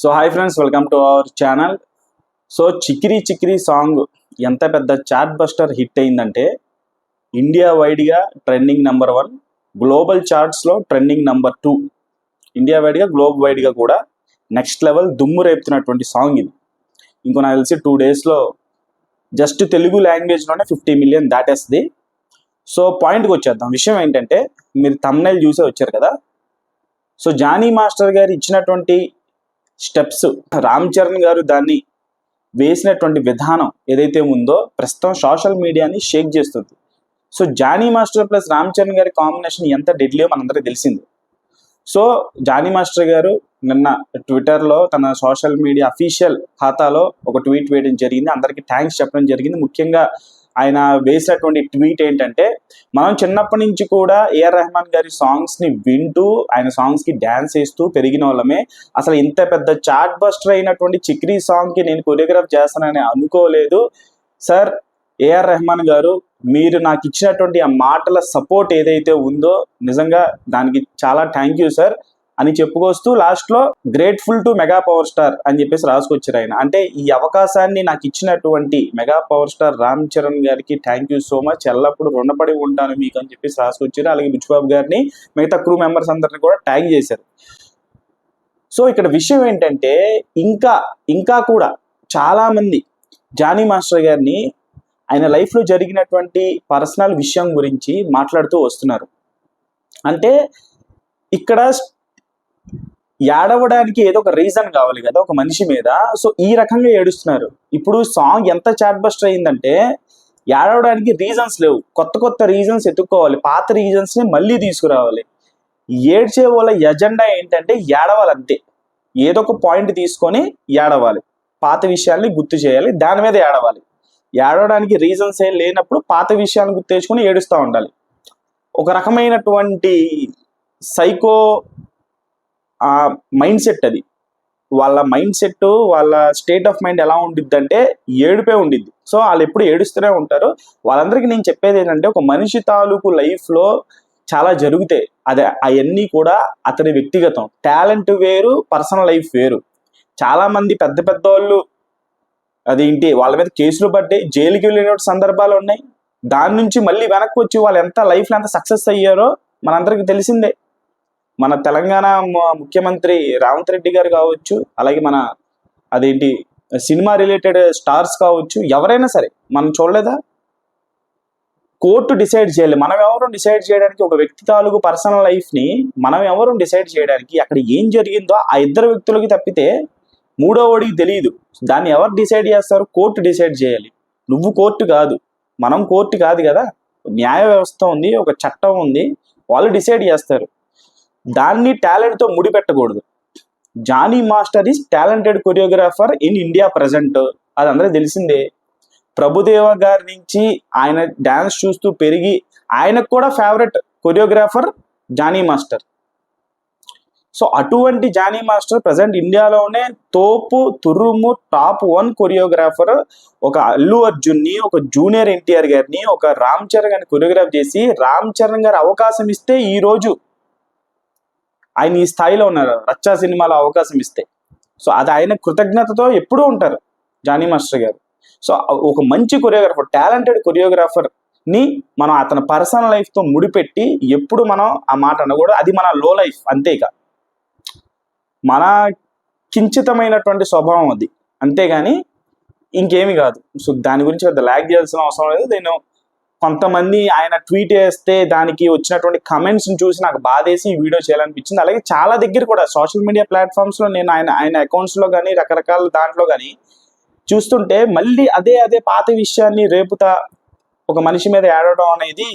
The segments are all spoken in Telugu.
So hi friends welcome to our channel. So Chikiri Chikiri song ఎంత పెద్ద చాట్ బస్టర్ హిట్ అయిందంటే ఇండియా వైడ్గా ట్రెండింగ్ నెంబర్ వన్ గ్లోబల్ చార్ట్స్లో ట్రెండింగ్ నెంబర్ టూ. ఇండియా వైడ్గా గ్లోబల్ వైడ్గా కూడా నెక్స్ట్ లెవెల్ దుమ్ము రేపుతున్నటువంటి సాంగ్ ఇది. ఇంకో నాకు తెలిసి టూ డేస్లో జస్ట్ తెలుగు లాంగ్వేజ్లోనే ఫిఫ్టీ మిలియన్ దాటేస్తుంది సో పాయింట్కి వచ్చేద్దాం. విషయం ఏంటంటే మీరు తమ్నైల్ చూసే వచ్చారు కదా? సో జానీ మాస్టర్ గారు ఇచ్చినటువంటి స్టెప్స్. రామ్ చరణ్ గారు దాన్ని వేసినటువంటి విధానం ఏదైతే ఉందో ప్రస్తుతం సోషల్ మీడియాని షేక్ చేస్తుంది. So Jani master plus Ram Charan గారి కాంబినేషన్ ఎంత డెడ్లీయో మనందరికీ తెలిసింది. సో జానీ మాస్టర్ గారు నిన్న ట్విట్టర్లో తన సోషల్ మీడియా అఫీషియల్ ఖాతాలో ఒక ట్వీట్ వేయడం జరిగింది. అందరికీ థ్యాంక్స్ చెప్పడం జరిగింది. ముఖ్యంగా ఆయన వేసినటువంటి ట్వీట్ ఏంటంటే మనం చిన్నప్పటి నుంచి కూడా ఏఆర్ రెహమాన్ గారి సాంగ్స్ని వింటూ ఆయన సాంగ్స్కి డాన్స్ వేస్తూ పెరిగిన వాళ్ళమే. అసలు ఇంత పెద్ద చాట్ బస్టర్ అయినటువంటి చిక్రీ సాంగ్కి నేను కొరియోగ్రాఫ్ చేస్తానని అనుకోలేదు. సార్ ఏఆర్ రెహమాన్ గారు మీరు నాకు ఇచ్చినటువంటి ఆ మాటల సపోర్ట్ ఏదైతే ఉందో నిజంగా దానికి చాలా థ్యాంక్ యూ సార్. అని చెప్పుకొస్తూ లాస్ట్లో grateful to mega power star అని చెప్పేసి రాసుకొచ్చారు ఆయన. అంటే ఈ అవకాశాన్ని నాకు ఇచ్చినటువంటి mega power star Ram Charan గారికి థ్యాంక్ యూ సో మచ్ ఎల్లప్పుడూ రుణపడి ఉంటాను మీకు అని చెప్పేసి రాసుకొచ్చారు. అలాగే బుచ్చిబాబు గారిని మిగతా క్రూ మెంబర్స్ అందరిని కూడా ట్యాగ్ చేశారు. సో ఇక్కడ విషయం ఏంటంటే ఇంకా ఇంకా కూడా చాలా మంది జానీ మాస్టర్ గారిని ఆయన లైఫ్లో జరిగినటువంటి పర్సనల్ విషయం గురించి మాట్లాడుతూ వస్తున్నారు. అంటే ఇక్కడ ఏడవడానికి ఏదో ఒక రీజన్ కావాలి కదా ఒక మనిషి మీద. సో ఈ రకంగా ఏడుస్తున్నారు. ఇప్పుడు సాంగ్ ఎంత చాట్ బస్టర్ అయిందంటే ఏడవడానికి రీజన్స్ లేవు. కొత్త కొత్త రీజన్స్ ఎత్తుక్కోవాలి. పాత రీజన్స్ని మళ్ళీ తీసుకురావాలి. ఏడ్చే వాళ్ళ ఎజెండా ఏంటంటే ఏడవాలి అంతే ఏదో ఒక పాయింట్ తీసుకొని ఏడవాలి. పాత విషయాల్ని గుర్తు చేయాలి. దాని మీద ఏడవాలి. ఏడవడానికి రీజన్స్ ఏం లేనప్పుడు పాత విషయాన్ని గుర్తు తెచ్చుకొని ఏడుస్తూ ఉండాలి. ఒక రకమైనటువంటి సైకో మైండ్ సెట్ అది. వాళ్ళ మైండ్ సెట్ వాళ్ళ స్టేట్ ఆఫ్ మైండ్ ఎలా ఉండిద్ది అంటే ఏడుపే ఉండిద్ది. సో వాళ్ళు ఎప్పుడు ఏడుస్తూనే ఉంటారు. వాళ్ళందరికీ నేను చెప్పేది ఏంటంటే ఒక మనిషి తాలూకు లైఫ్లో చాలా జరుగుతాయి. అదే అవన్నీ కూడా అతని వ్యక్తిగతం. టాలెంట్ వేరు పర్సనల్ లైఫ్ వేరు. చాలామంది పెద్ద పెద్ద వాళ్ళు అదేంటి వాళ్ళ మీద కేసులు పడ్డాయి జైలుకి వెళ్ళిన సందర్భాలు ఉన్నాయి. దాని నుంచి మళ్ళీ వెనక్కి వచ్చి వాళ్ళు ఎంత లైఫ్లో ఎంత సక్సెస్ అయ్యారో మనందరికీ తెలిసిందే. మన తెలంగాణ ముఖ్యమంత్రి రేవంత్ రెడ్డి గారు కావచ్చు అలాగే మన అదేంటి సినిమా రిలేటెడ్ స్టార్స్ కావచ్చు ఎవరైనా సరే మనం చూడలేదా? కోర్టు డిసైడ్ చేయాలి. మనం ఎవరు డిసైడ్ చేయడానికి ఒక వ్యక్తి తాలూకు పర్సనల్ లైఫ్ని మనం ఎవరు డిసైడ్ చేయడానికి అక్కడ ఏం జరిగిందో ఆ ఇద్దరు వ్యక్తులకి తప్పితే మూడోవాడికి తెలియదు దాన్ని ఎవరు డిసైడ్ చేస్తారు? కోర్టు డిసైడ్ చేయాలి. నువ్వు కోర్టు కాదు. మనం కోర్టు కాదు కదా. న్యాయ వ్యవస్థ ఉంది ఒక చట్టం ఉంది వాళ్ళు డిసైడ్ చేస్తారు. దాన్ని టాలెంట్తో ముడిపెట్టకూడదు. Jani master is talented choreographer in India present అది అందరూ తెలిసిందే. ప్రభుదేవ గారి నుంచి ఆయన డ్యాన్స్ చూస్తూ పెరిగి ఆయనకు కూడా favourite choreographer Jani master. So అటువంటి జానీ మాస్టర్ ప్రజెంట్ ఇండియాలోనే తోపు తురుము టాప్ వన్ కొరియోగ్రాఫర్ ఒక అల్లు అర్జున్ని ఒక జూనియర్ ఎన్టీఆర్ గారిని ఒక రామ్ చరణ్ గారిని కొరియోగ్రాఫ్ చేసి రామ్ చరణ్ గారు అవకాశం ఇస్తే ఈ రోజు ఆయన ఈ స్థాయిలో ఉన్నారు. రచ్చా సినిమాలో అవకాశం ఇస్తే. సో అది ఆయన కృతజ్ఞతతో ఎప్పుడూ ఉంటారు జానీ మాస్టర్ గారు. సో ఒక మంచి కొరియోగ్రాఫర్ టాలెంటెడ్ కొరియోగ్రాఫర్ని మనం అతని పర్సనల్ లైఫ్తో ముడిపెట్టి ఎప్పుడు మనం ఆ మాట అనకూడదు. అది మన లో లైఫ్ అంతేక మన కించితమైనటువంటి స్వభావం అది. అంతేగాని ఇంకేమి కాదు. సో దాని గురించి పెద్ద ల్యాగ్ చేయాల్సిన అవసరం లేదు. నేను కొంతమంది ఆయన ట్వీట్ చేస్తే దానికి వచ్చినటువంటి కమెంట్స్ చూసి నాకు బాధేసి ఈ వీడియో చేయాలనిపించింది. అలాగే చాలా దగ్గర కూడా సోషల్ మీడియా ప్లాట్ఫామ్స్లో నేను ఆయన ఆయన అకౌంట్స్లో కానీ రకరకాల దాంట్లో కానీ చూస్తుంటే మళ్ళీ అదే అదే పాత విషయాన్ని రేపుతా ఒక మనిషి మీద ఏడవడం అనేది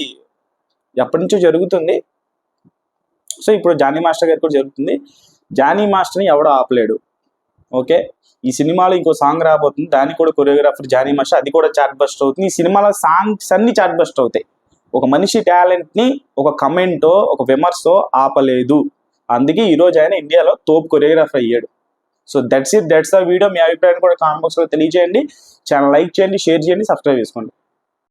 ఎప్పటి నుంచో జరుగుతుంది. సో ఇప్పుడు జానీ మాస్టర్ గారికి కూడా జరుగుతుంది. జానీ మాస్టర్ని ఎవడో ఆపలేడు. ఓకే? ఈ సినిమాలో ఇంకో సాంగ్ రాబోతుంది. దానికి కూడా కొరియోగ్రాఫర్ జానీ మషా. అది కూడా చాట్ బస్ట్ అవుతుంది. ఈ సినిమాలో సాంగ్స్ అన్ని చాట్ బస్ట్ అవుతాయి. ఒక మనిషి టాలెంట్ని ఒక కమెంటో ఒక విమర్శో ఆపలేదు. అందుకే ఈరోజు ఆయన ఇండియాలో తోపు కొరియోగ్రాఫర్ అయ్యాడు. So that's it. That's the video. మీ అభిప్రాయాన్ని కూడా కామెంట్ బాక్స్లో తెలియజేయండి. ఛానల్ లైక్ చేయండి షేర్ చేయండి సబ్స్క్రైబ్ చేసుకోండి.